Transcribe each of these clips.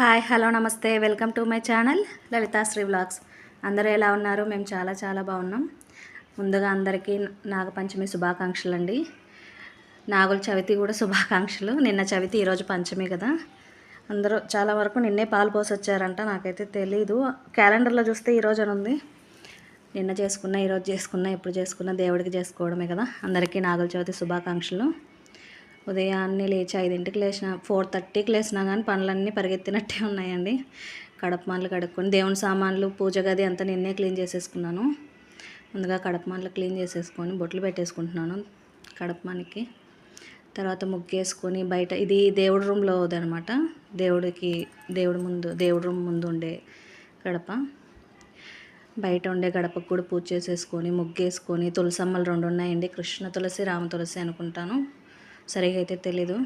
Hi hello నమస్తే. Welcome to my channel Lalithasri vlogs. అందరూ ఎలా ఉన్నారు? మేము చాలా చాలా బాగున్నాం. ముందుగా అందరికీ నాగపంచమి శుభాకాంక్షలు అండి నాగుల చవితి కూడా శుభాకాంక్షలు. నిన్న చవితి ఈరోజు పంచమి కదా. అందరూ చాలా వరకు నిన్నే పాలు పోసి వచ్చారంట నాకైతే తెలీదు. క్యాలెండర్లో చూస్తే ఈరోజు అని ఉంది. నిన్న చేసుకున్న ఈరోజు చేసుకున్న ఎప్పుడు చేసుకున్న దేవుడికి చేసుకోవడమే కదా. అందరికీ నాగుల చవితి శుభాకాంక్షలు. ఉదయాన్నే లేచి ఐదింటికి లేచిన ఫోర్ థర్టీకి లేచినా కానీ పనులన్నీ పరిగెత్తినట్టే ఉన్నాయండి. కడప మాటలు కడుక్కొని దేవుని సామాన్లు పూజ గది అంతా నిన్నే క్లీన్ చేసేసుకున్నాను. ముందుగా కడప క్లీన్ చేసేసుకొని బొట్లు పెట్టేసుకుంటున్నాను కడపమానికి తర్వాత ముగ్గేసుకొని బయట ఇది దేవుడి రూమ్లో అనమాట దేవుడికి దేవుడి ముందు దేవుడి రూమ్ ముందు ఉండే గడప బయట ఉండే గడపకు కూడా పూజ చేసేసుకొని ముగ్గేసుకొని తులసమ్మలు రెండు ఉన్నాయండి. కృష్ణ తులసి రామ తులసి అనుకుంటాను. సరిగా అయితే తెలీదు.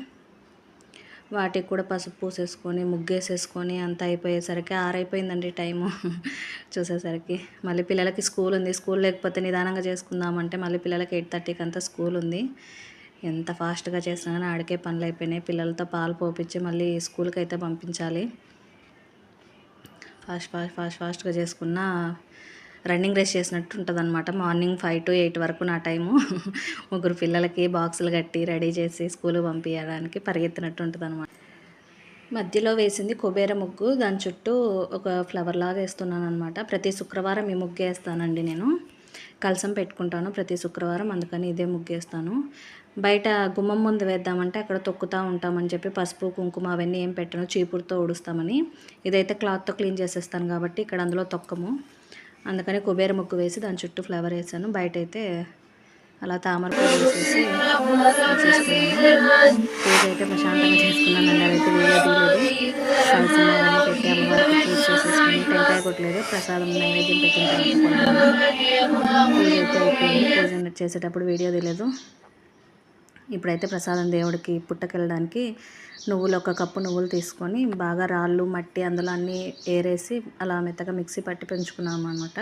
వాటికి కూడా పసుపు పూసేసుకొని ముగ్గేసేసుకొని అంత అయిపోయేసరికి ఆరైపోయిందండి టైము. చూసేసరికి మళ్ళీ పిల్లలకి స్కూల్ ఉంది. స్కూల్ లేకపోతే నిదానంగా చేసుకుందామంటే మళ్ళీ పిల్లలకి ఎయిట్ థర్టీకి అంతా స్కూల్ ఉంది. ఎంత ఫాస్ట్గా చేసినా కానీ ఆడికే పనులు అయిపోయినాయి. పిల్లలతో పాలు పోపించి మళ్ళీ స్కూల్కి అయితే పంపించాలి. ఫాస్ట్ ఫాస్ట్ ఫాస్ట్ ఫాస్ట్గా చేసుకున్నా రన్నింగ్ రేస్ చేసినట్టు ఉంటుంది అనమాట మార్నింగ్ ఫైవ్ టు ఎయిట్ వరకు నా టైము. ముగ్గురు పిల్లలకి బాక్సులు కట్టి రెడీ చేసి స్కూల్ పంపించడానికి పరిగెత్తినట్టు ఉంటుంది అనమాట మధ్యలో వేసింది కుబేర ముగ్గు. దాని చుట్టూ ఒక ఫ్లవర్ లాగా వేస్తున్నాను అనమాట ప్రతి శుక్రవారం ఈ ముగ్గు వేస్తానండి నేను. కలసం పెట్టుకుంటాను ప్రతి శుక్రవారం అందుకని ఇదే ముగ్గేస్తాను బయట గుమ్మం ముందు వేద్దామంటే అక్కడ తొక్కుతూ ఉంటామని చెప్పి పసుపు కుంకుమ అవన్నీ ఏం పెట్టను. చీపురుతో ఊడుస్తామని. ఇదైతే క్లాత్తో క్లీన్ చేసేస్తాను కాబట్టి ఇక్కడ అందులో తొక్కము. అందుకని కుబేర ముగ్గు వేసి దాని చుట్టూ ఫ్లవర్ వేసాను. బయట అయితే అలా తామర వేసేసి చేసుకున్నాను. పూజ అయితే ప్రశాంతంగా చేసుకున్నాను. అండి అయితే వీడియో తీయలేదు. కలిసిన పెట్టి అమ్మవారికి పూజ చేసేసుకుని టెంకాయ కొట్టలేదు. ప్రసాదం నైవేద్యం పెట్టిన తర్వాత పూజ అయితే అయిపోయింది పూజ చేసేటప్పుడు వీడియో తీయలేదు. ఇప్పుడైతే ప్రసాదం దేవుడికి పుట్టకెళ్ళడానికి నువ్వులు ఒక కప్పు నువ్వులు తీసుకొని బాగా రాళ్ళు మట్టి అందులో అన్నీ ఏరేసి అలా మెత్తగా మిక్సీ పట్టి పెంచుకున్నాము అనమాట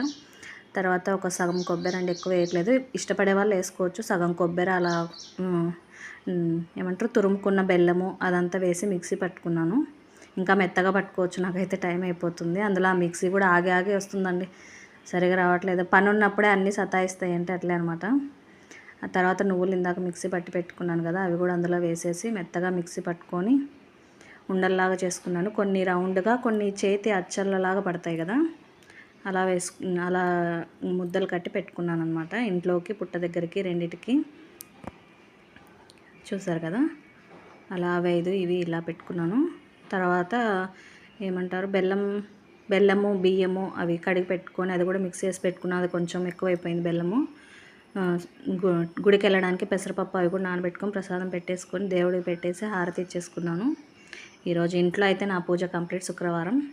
తర్వాత ఒక సగం కొబ్బరి అండి ఎక్కువ వేయట్లేదు. ఇష్టపడే వాళ్ళు వేసుకోవచ్చు. సగం కొబ్బరి అలా ఏమంటారు? తురుముకున్న బెల్లము అదంతా వేసి మిక్సీ పట్టుకున్నాను. ఇంకా మెత్తగా పట్టుకోవచ్చు. నాకైతే టైం అయిపోతుంది. అందులో ఆ మిక్సీ కూడా ఆగి ఆగి వస్తుందండి. సరిగా రావట్లేదు. పని ఉన్నప్పుడే అన్నీ సతాయిస్తాయి అంటే అట్లే అనమాట ఆ తర్వాత నువ్వులు ఇందాక మిక్సీ పట్టి పెట్టుకున్నాను కదా అవి కూడా అందులో వేసేసి మెత్తగా మిక్సీ పట్టుకొని ఉండల్లాగా చేసుకున్నాను. కొన్ని రౌండ్గా కొన్ని చేతి అచ్చళ్ళలాగా పడతాయి కదా అలా వేసు అలా ముద్దలు కట్టి పెట్టుకున్నాను అనమాట ఇంట్లోకి పుట్ట దగ్గరికి రెండిటికి. చూసారు కదా? అలా అవి ఐదు ఇవి ఇలా పెట్టుకున్నాను. తర్వాత ఏమంటారు? బెల్లం బెల్లము బియ్యము అవి కడిగి పెట్టుకొని అది కూడా మిక్స్ చేసి పెట్టుకున్నాను. అది కొంచెం ఎక్కువైపోయింది బెల్లము. గుడికి వెళ్ళడానికి పెసరపప్పు అవి కూడా నానబెట్టుకొని ప్రసాదం పెట్టేసుకొని దేవుడికి పెట్టేసి హారతి ఇచ్చేసుకున్నాను. ఈరోజు ఇంట్లో అయితే నా పూజ కంప్లీట్ శుక్రవారం.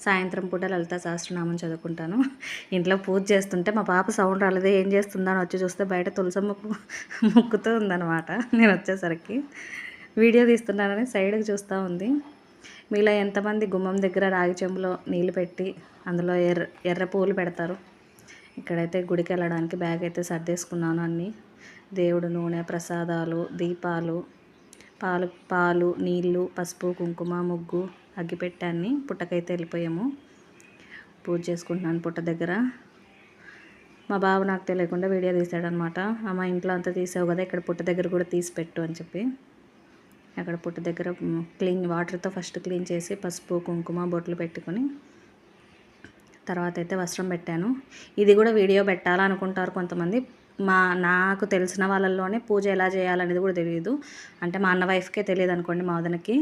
సాయంత్రం పూట లలిత సహస్రనామం చదువుకుంటాను. ఇంట్లో పూజ చేస్తుంటే మా పాప సౌండ్ రాలేదు ఏం చేస్తుందని వచ్చి చూస్తే బయట తులసమ్మ పు- ముక్కుతూ ఉందన్నమాట. నేను వచ్చేసరికి వీడియో తీస్తున్నానని సైడ్కి చూస్తూ ఉంది. మీలో ఎంతమంది గుమ్మం దగ్గర రాగి చెంబులో నీళ్ళు పెట్టి అందులో ఎర్ర ఎర్ర పువ్వులు పెడతారు? ఇక్కడైతే గుడికి వెళ్ళడానికి బ్యాగ్ అయితే సర్దేసుకున్నాను అన్నీ. దేవుడు నూనె ప్రసాదాలు దీపాలు పాలు పాలు నీళ్ళు పసుపు కుంకుమ ముగ్గు అగ్గిపెట్టాన్ని పుట్టకైతే వెళ్ళిపోయాము. పూజ చేసుకుంటున్నాను పుట్ట దగ్గర. మా బాబు నాకు తెలియకుండా వీడియో తీసాడనమాట అమ్మ ఇంట్లో అంతా తీసావు కదా ఇక్కడ పుట్ట దగ్గర కూడా తీసి పెట్టు అని చెప్పి. అక్కడ పుట్ట దగ్గర క్లీన్ వాటర్తో ఫస్ట్ క్లీన్ చేసి పసుపు కుంకుమ బొట్లు పెట్టుకొని తర్వాత అయితే వస్త్రం పెట్టాను. ఇది కూడా వీడియో పెట్టాలనుకుంటారు కొంతమంది. మా నాకు తెలిసిన వాళ్ళల్లోనే పూజ ఎలా చేయాలనేది కూడా తెలియదు అంటే మా అన్న వైఫ్కే తెలియదు అనుకోండి మా వదనకి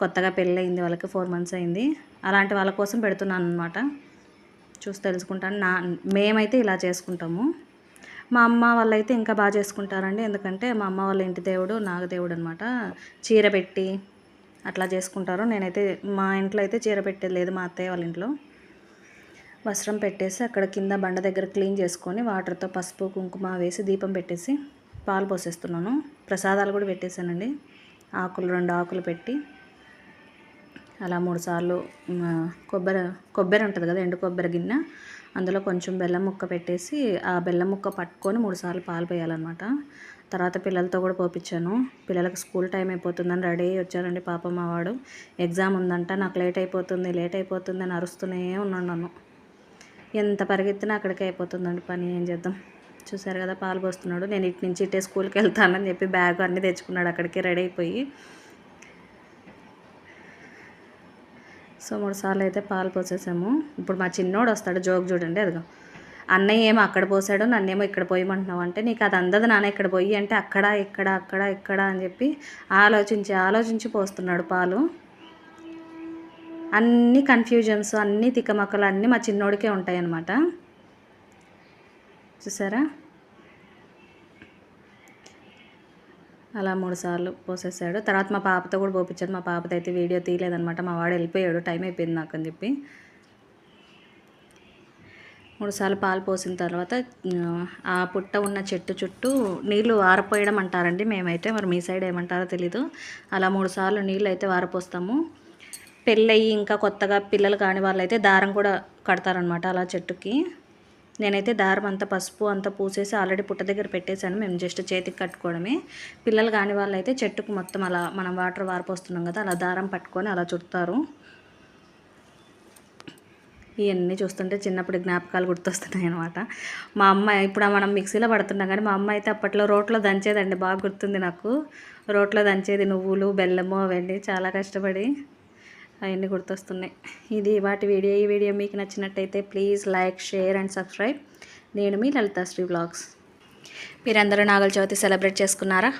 కొత్తగా పెళ్ళి అయింది వాళ్ళకి ఫోర్ మంత్స్ అయింది. అలాంటి వాళ్ళ కోసం పెడుతున్నాను అనమాట చూసి తెలుసుకుంటాను. నా మేమైతే ఇలా చేసుకుంటాము. మా అమ్మ వాళ్ళైతే ఇంకా బాగా చేసుకుంటారండి. ఎందుకంటే మా అమ్మ వాళ్ళ ఇంటి దేవుడు నాగదేవుడు అనమాట చీర పెట్టి అట్లా చేసుకుంటారు. నేనైతే మా ఇంట్లో అయితే చీర పెట్టేది లేదు మా అత్తయ్య వాళ్ళ ఇంట్లో. వస్త్రం పెట్టేసి అక్కడ కింద బండ దగ్గర క్లీన్ చేసుకొని వాటర్తో పసుపు కుంకుమ వేసి దీపం పెట్టేసి పాలు పోసేస్తున్నాను. ప్రసాదాలు కూడా పెట్టేశానండి. ఆకులు రెండు ఆకులు పెట్టి అలా మూడు సార్లు కొబ్బరి కొబ్బరి ఉంటుంది కదా ఎండు కొబ్బరి గిన్నె. అందులో కొంచెం బెల్లం ముక్క పెట్టేసి ఆ బెల్లం ముక్క పట్టుకొని మూడు సార్లు పాలు పోయాలన్నమాట. తర్వాత పిల్లలతో కూడా పోపించాను పిల్లలకు స్కూల్ టైం అయిపోతుందని రెడీ అయ్యి వచ్చానండి పాప మా వాడు. ఎగ్జామ్ ఉందంట నాకు లేట్ అయిపోతుంది లేట్ అయిపోతుంది అని అరుస్తూనే ఉన్నాను నన్ను. ఎంత పరిగెత్తినా అక్కడికే అయిపోతుందండి పని ఏం చేద్దాం? చూసారు కదా పాలు పోస్తున్నాడు. నేను ఇటు నుంచి ఇటే స్కూల్కి వెళ్తానని చెప్పి బ్యాగ్ అన్నీ తెచ్చుకున్నాడు అక్కడికి రెడీ అయిపోయి. సో మూడు సార్లు అయితే పాలు పోసేసాము. ఇప్పుడు మా చిన్నోడు వస్తాడు జోక్ చూడండి అదిగో. అన్నయ్య ఏమో అక్కడ పోసాడు నన్నేమో ఇక్కడ పోయమంటున్నావు అంటే నీకు అది అందదు నాన్న ఇక్కడ పోయి అంటే అక్కడ ఇక్కడ అక్కడ ఇక్కడ అని చెప్పి ఆలోచించి ఆలోచించి పోస్తున్నాడు పాలు. అన్ని కన్ఫ్యూజన్స్ అన్ని తిక్కమక్కలు అన్నీ మా చిన్నోడికే ఉంటాయి అన్నమాట చూసారా? అలా మూడు సార్లు పోసేసాడు. తర్వాత మా పాపతో కూడా పోపించాడు మా పాపతో అయితే వీడియో తీయలేదనమాట మా వాడు వెళ్ళిపోయాడు. టైం అయిపోయింది నాకు అని చెప్పి. మూడు సార్లు పాలు పోసిన తర్వాత ఆ, పుట్ట ఉన్న చెట్టు చుట్టూ నీళ్ళు ఆరపోయడం అంటారండి మేమైతే. మరి మీ సైడ్ ఏమంటారో తెలీదు. అలా మూడు సార్లు నీళ్ళు అయితే వారపోస్తాము. పెళ్ళయి ఇంకా కొత్తగా పిల్లలు కాని వాళ్ళైతే దారం కూడా కడతారనమాట అలా చెట్టుకి. నేనైతే దారం అంతా పసుపు అంతా పూసేసి ఆల్రెడీ పుట్ట దగ్గర పెట్టేశాను. మేము జస్ట్ చేతికి కట్టుకోవడమే. పిల్లలు కాని వాళ్ళైతే చెట్టుకు మొత్తం అలా మనం వాటర్ వారిపోస్తున్నాం కదా అలా దారం పట్టుకొని అలా చుడతారు. ఇవన్నీ చూస్తుంటే చిన్నప్పుడు జ్ఞాపకాలు గుర్తొస్తున్నాయి అనమాట మా అమ్మ ఇప్పుడు మనం మిక్సీలో పడుతున్నాం కానీ మా అమ్మ అయితే అప్పట్లో రోట్లో దంచేదండి. బాగా గుర్తుంది నాకు. రోట్లో దంచేది నువ్వులు బెల్లము అవన్నీ చాలా కష్టపడి అవన్నీ గుర్తొస్తున్నాయి. ఇది వాటి వీడియో. ఈ వీడియో మీకు నచ్చినట్టయితే please like share and subscribe. నేను మీ లలితాశ్రీ బ్లాగ్స్. మీరందరూ నాగల చవితి సెలబ్రేట్ చేసుకున్నారా?